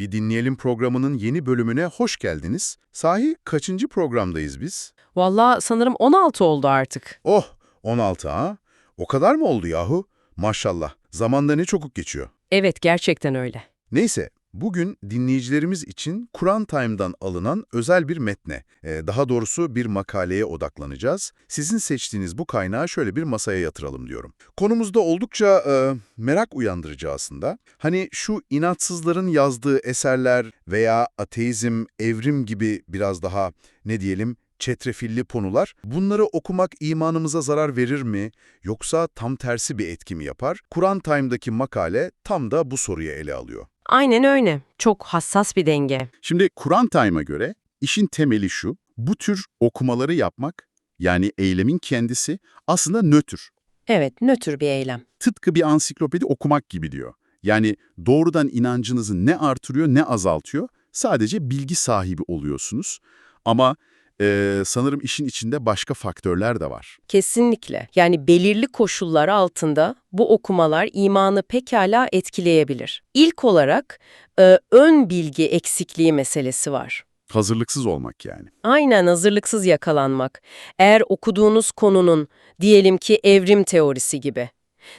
Bir Dinleyelim programının yeni bölümüne hoş geldiniz. Sahi kaçıncı programdayız biz? Valla sanırım 16 oldu artık. Oh, 16 ha? O kadar mı oldu yahu? Maşallah, zamanda ne çabuk geçiyor. Evet gerçekten öyle. Neyse, bugün dinleyicilerimiz için Kur'an Time'dan alınan özel bir metne, e, daha doğrusu bir makaleye odaklanacağız. Sizin seçtiğiniz bu kaynağı şöyle bir masaya yatıralım diyorum. Konumuzda oldukça e, merak uyandırıcı aslında. Hani şu inatsızların yazdığı eserler veya ateizm, evrim gibi biraz daha ne diyelim çetrefilli konular, bunları okumak imanımıza zarar verir mi, yoksa tam tersi bir etki mi yapar? Kur'an Time'daki makale tam da bu soruyu ele alıyor. Aynen öyle. Çok hassas bir denge. Şimdi Kur'an Time'a göre işin temeli şu, bu tür okumaları yapmak, yani eylemin kendisi aslında nötr. Evet nötr bir eylem. Tıpkı bir ansiklopedi okumak gibi diyor. Yani doğrudan inancınızı ne artırıyor ne azaltıyor, sadece bilgi sahibi oluyorsunuz. Ama eee, sanırım işin içinde başka faktörler de var. Kesinlikle. Yani belirli koşullar altında bu okumalar imanı pekala etkileyebilir. İlk olarak e, ön bilgi eksikliği meselesi var. Hazırlıksız olmak yani. Aynen hazırlıksız yakalanmak. Eğer okuduğunuz konunun, diyelim ki evrim teorisi gibi,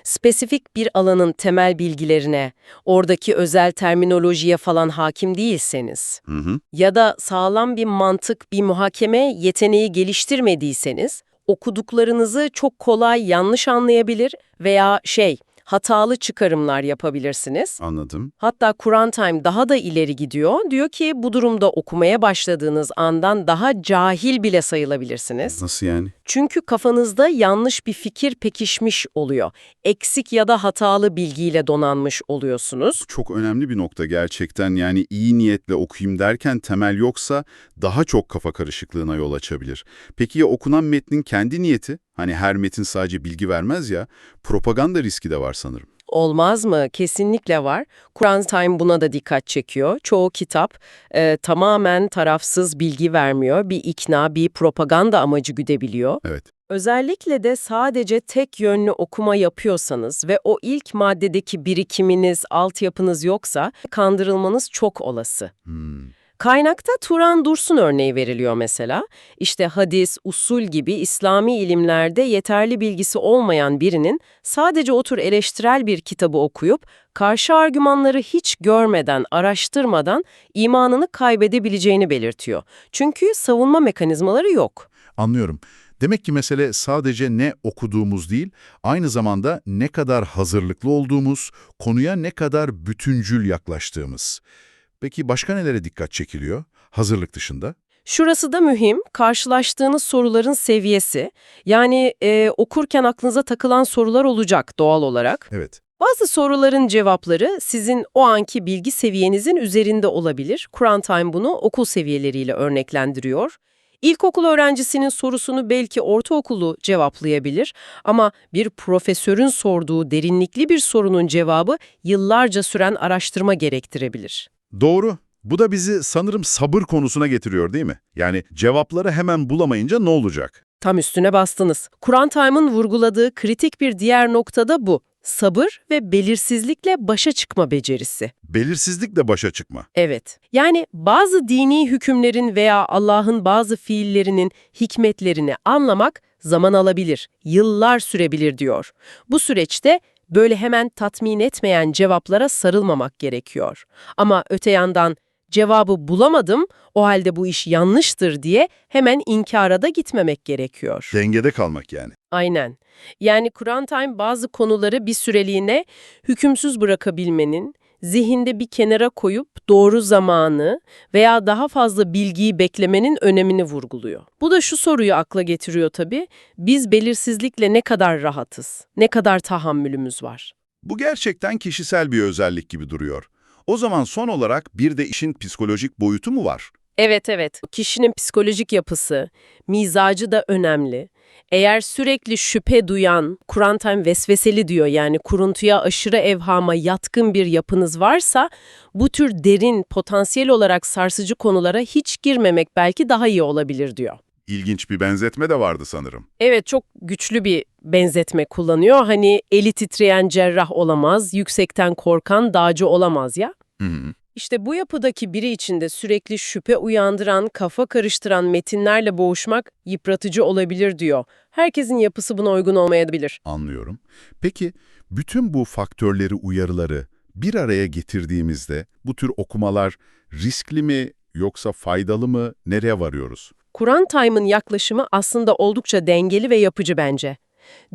spesifik bir alanın temel bilgilerine, oradaki özel terminolojiye falan hakim değilseniz Hı hı. ya da sağlam bir mantık, bir muhakeme yeteneği geliştirmediyseniz, okuduklarınızı çok kolay yanlış anlayabilir veya şey, hatalı çıkarımlar yapabilirsiniz. Anladım. Hatta Kur'an Time daha da ileri gidiyor. Diyor ki bu durumda okumaya başladığınız andan daha cahil bile sayılabilirsiniz. Nasıl yani? Çünkü kafanızda yanlış bir fikir pekişmiş oluyor. Eksik ya da hatalı bilgiyle donanmış oluyorsunuz. Çok önemli bir nokta gerçekten. Yani iyi niyetle okuyayım derken temel yoksa daha çok kafa karışıklığına yol açabilir. Peki ya okunan metnin kendi niyeti? Hani her metin sadece bilgi vermez ya, propaganda riski de var sanırım. Olmaz mı? Kesinlikle var. Kur'an Time buna da dikkat çekiyor. Çoğu kitap e, tamamen tarafsız bilgi vermiyor. Bir ikna, bir propaganda amacı güdebiliyor. Evet. Özellikle de sadece tek yönlü okuma yapıyorsanız ve o ilk maddedeki birikiminiz, altyapınız yoksa kandırılmanız çok olası. Hmm. Kaynakta Turan Dursun örneği veriliyor mesela. İşte hadis, usul gibi İslami ilimlerde yeterli bilgisi olmayan birinin sadece otur eleştirel bir kitabı okuyup karşı argümanları hiç görmeden, araştırmadan imanını kaybedebileceğini belirtiyor. Çünkü savunma mekanizmaları yok. Anlıyorum. Demek ki mesele sadece ne okuduğumuz değil, aynı zamanda ne kadar hazırlıklı olduğumuz, konuya ne kadar bütüncül yaklaştığımız. Peki başka nelere dikkat çekiliyor? Hazırlık dışında. Şurası da mühim, karşılaştığınız soruların seviyesi. Yani e, okurken aklınıza takılan sorular olacak doğal olarak. Evet. Bazı soruların cevapları sizin o anki bilgi seviyenizin üzerinde olabilir. Kur'an Time bunu okul seviyeleriyle örneklendiriyor. İlkokul öğrencisinin sorusunu belki ortaokulu cevaplayabilir ama bir profesörün sorduğu derinlikli bir sorunun cevabı yıllarca süren araştırma gerektirebilir. Doğru. Bu da bizi sanırım sabır konusuna getiriyor değil mi? Yani cevapları hemen bulamayınca ne olacak? Tam üstüne bastınız. Kur'an Time'ın vurguladığı kritik bir diğer nokta da bu. Sabır ve belirsizlikle başa çıkma becerisi. Belirsizlikle başa çıkma. Evet. Yani bazı dini hükümlerin veya Allah'ın bazı fiillerinin hikmetlerini anlamak zaman alabilir, yıllar sürebilir diyor. Bu süreçte böyle hemen tatmin etmeyen cevaplara sarılmamak gerekiyor. Ama öte yandan cevabı bulamadım, o halde bu iş yanlıştır diye hemen inkara da gitmemek gerekiyor. Dengede kalmak yani. Aynen. Yani Kur'an Time bazı konuları bir süreliğine hükümsüz bırakabilmenin, zihinde bir kenara koyup doğru zamanı veya daha fazla bilgiyi beklemenin önemini vurguluyor. Bu da şu soruyu akla getiriyor tabii. Biz belirsizlikle ne kadar rahatız? Ne kadar tahammülümüz var? Bu gerçekten kişisel bir özellik gibi duruyor. O zaman son olarak bir de işin psikolojik boyutu mu var? Evet evet. Kişinin psikolojik yapısı, mizacı da önemli. Eğer sürekli şüphe duyan, Kur'an Time vesveseli diyor yani kuruntuya aşırı evhama yatkın bir yapınız varsa bu tür derin, potansiyel olarak sarsıcı konulara hiç girmemek belki daha iyi olabilir diyor. İlginç bir benzetme de vardı sanırım. Evet çok güçlü bir benzetme kullanıyor. Hani eli titreyen cerrah olamaz, yüksekten korkan dağcı olamaz ya. Hı hı. İşte bu yapıdaki biri içinde sürekli şüphe uyandıran, kafa karıştıran metinlerle boğuşmak yıpratıcı olabilir diyor. Herkesin yapısı buna uygun olmayabilir. Anlıyorum. Peki bütün bu faktörleri, uyarıları bir araya getirdiğimizde bu tür okumalar riskli mi yoksa faydalı mı, nereye varıyoruz? Kur'an Time'ın yaklaşımı aslında oldukça dengeli ve yapıcı bence.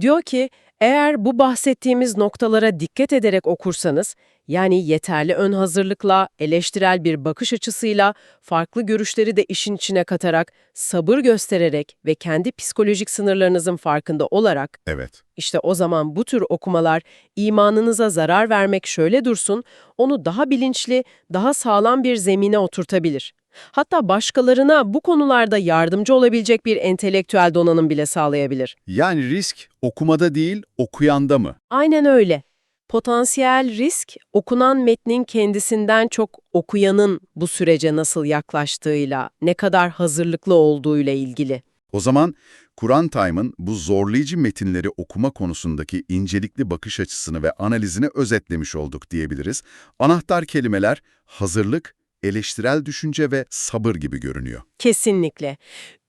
Diyor ki, eğer bu bahsettiğimiz noktalara dikkat ederek okursanız, yani yeterli ön hazırlıkla, eleştirel bir bakış açısıyla, farklı görüşleri de işin içine katarak, sabır göstererek ve kendi psikolojik sınırlarınızın farkında olarak, Evet. işte o zaman bu tür okumalar imanınıza zarar vermek şöyle dursun, onu daha bilinçli, daha sağlam bir zemine oturtabilir. Hatta başkalarına bu konularda yardımcı olabilecek bir entelektüel donanım bile sağlayabilir. Yani risk okumada değil, okuyanda mı? Aynen öyle. Potansiyel risk, okunan metnin kendisinden çok okuyanın bu sürece nasıl yaklaştığıyla, ne kadar hazırlıklı olduğuyla ilgili. O zaman Kur'an Time'ın bu zorlayıcı metinleri okuma konusundaki incelikli bakış açısını ve analizini özetlemiş olduk diyebiliriz. Anahtar kelimeler hazırlık, eleştirel düşünce ve sabır gibi görünüyor. Kesinlikle.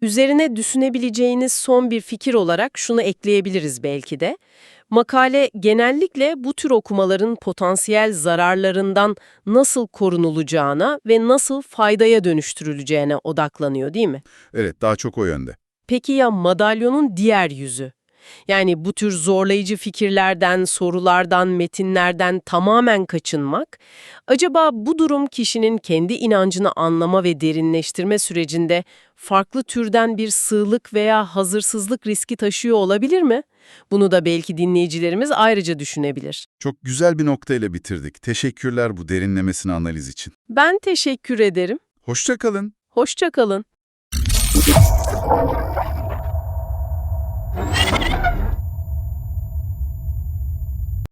Üzerine düşünebileceğiniz son bir fikir olarak şunu ekleyebiliriz belki de. Makale genellikle bu tür okumaların potansiyel zararlarından nasıl korunulacağına ve nasıl faydaya dönüştürüleceğine odaklanıyor değil mi? Evet, daha çok o yönde. Peki ya madalyonun diğer yüzü? Yani bu tür zorlayıcı fikirlerden, sorulardan, metinlerden tamamen kaçınmak, acaba bu durum kişinin kendi inancını anlama ve derinleştirme sürecinde farklı türden bir sığlık veya hazırsızlık riski taşıyor olabilir mi? Bunu da belki dinleyicilerimiz ayrıca düşünebilir. Çok güzel bir noktayla bitirdik. Teşekkürler bu derinlemesine analiz için. Ben teşekkür ederim. Hoşça kalın. Hoşça kalın.